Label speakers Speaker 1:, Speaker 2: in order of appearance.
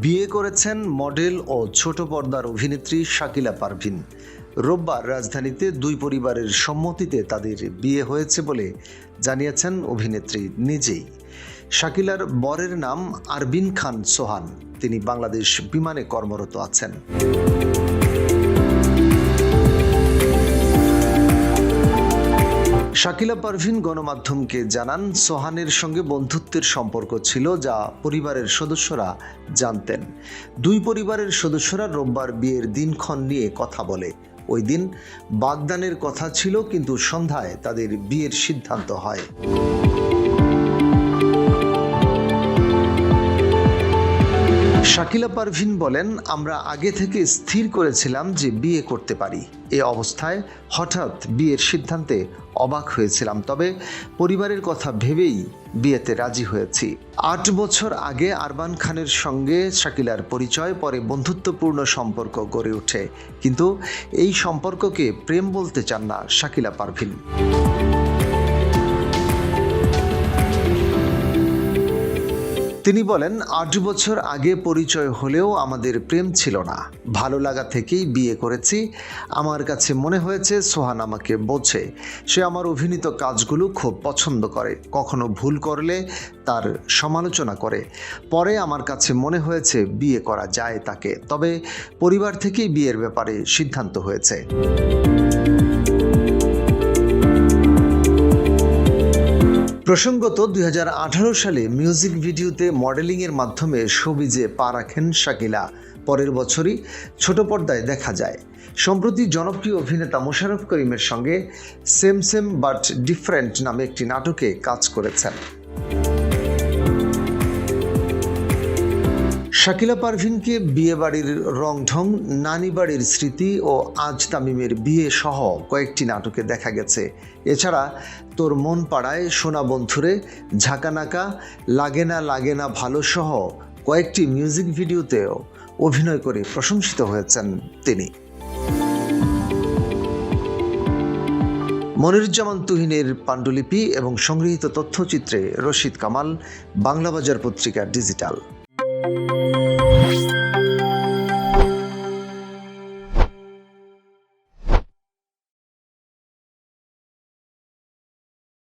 Speaker 1: বিয়ে করেছেন মডেল ও ছোট পর্দার অভিনেত্রী শাকিলা পারভিন। রোববার রাজধানীতে দুই পরিবারের সম্মতিতে তাদের বিয়ে হয়েছে বলে জানিয়েছেন অভিনেত্রী নিজেই। শাকিলার বরের নাম আরবিন খান সোহান। তিনি বাংলাদেশ বিমানে কর্মরত আছেন। শাকিলা পারভিন গণমাধ্যমকে জানান, সোহানের সঙ্গে বন্ধুত্বের সম্পর্ক ছিল যা পরিবারের সদস্যরা জানতেন। দুই পরিবারের সদস্যরা রোববার বিয়ের দিনক্ষণ নিয়ে কথা বলে। ওই দিন বাগদানের কথা ছিল, কিন্তু সন্ধ্যায় তাদের বিয়ের সিদ্ধান্ত হয়। শাকিলা পারভিন বলেন, আমরা আগে থেকে স্থির করেছিলাম যে বিয়ে করতে পারি। এ অবস্থায় হঠাৎ বিয়ের সিদ্ধান্তে অবাক হয়েছিলাম। তবে পরিবারের কথা ভেবেই বিয়েতে রাজি হয়েছি। আট বছর আগে আরবান খানের সঙ্গে শাকিলার পরিচয়, পরে বন্ধুত্বপূর্ণ সম্পর্ক গড়ে ওঠে। কিন্তু এই সম্পর্ককে প্রেম বলতে চান না শাকিলা পারভিন। তিনি বলেন, আট বছর আগে পরিচয় হলেও আমাদের প্রেম ছিল না। ভালো লাগা থেকেই বিয়ে করেছি। আমার কাছে মনে হয়েছে, সোহান আমাকে বোঝে। সে আমার অভিনীত কাজগুলো খুব পছন্দ করে। কখনো ভুল করলে তার সমালোচনা করে। পরে আমার কাছে মনে হয়েছে, বিয়ে করা যায় তাকে। তবে পরিবার থেকেই বিয়ের ব্যাপারে সিদ্ধান্ত হয়েছে। প্রসঙ্গত দুই হাজার আঠারো সালে মিউজিক ভিডিওতে মডেলিংয়ের মাধ্যমে সবিজে পা রাখেন শাকিলা। পরের বছরই ছোট পর্দায় দেখা যায়। সম্প্রতি জনপ্রিয় অভিনেতা মোশারফ করিমের সঙ্গে সেম সেম বাট ডিফারেন্ট নামে একটি নাটকে কাজ করেছেন। শাকিলা পারভিনকে বিয়ে বাড়ির রংঢং নানি বাড়ির স্মৃতি ও আজ তামিমের বিয়ে সহ কয়েকটি নাটকে দেখা গেছে। এছাড়া তোর মন পাড়ায় সোনা বন্ধুরে ঝাঁকানাকা লাগে না লাগে না ভালো সহ কয়েকটি মিউজিক ভিডিওতেও অভিনয় করে প্রশংসিত হয়েছেন তিনি। মনিরুজ্জামান তুহিনের পাণ্ডুলিপি এবং সংগৃহীত তথ্যচিত্রে রশিদ কামাল বাংলা বাজার পত্রিকা ডিজিটাল। Thank you.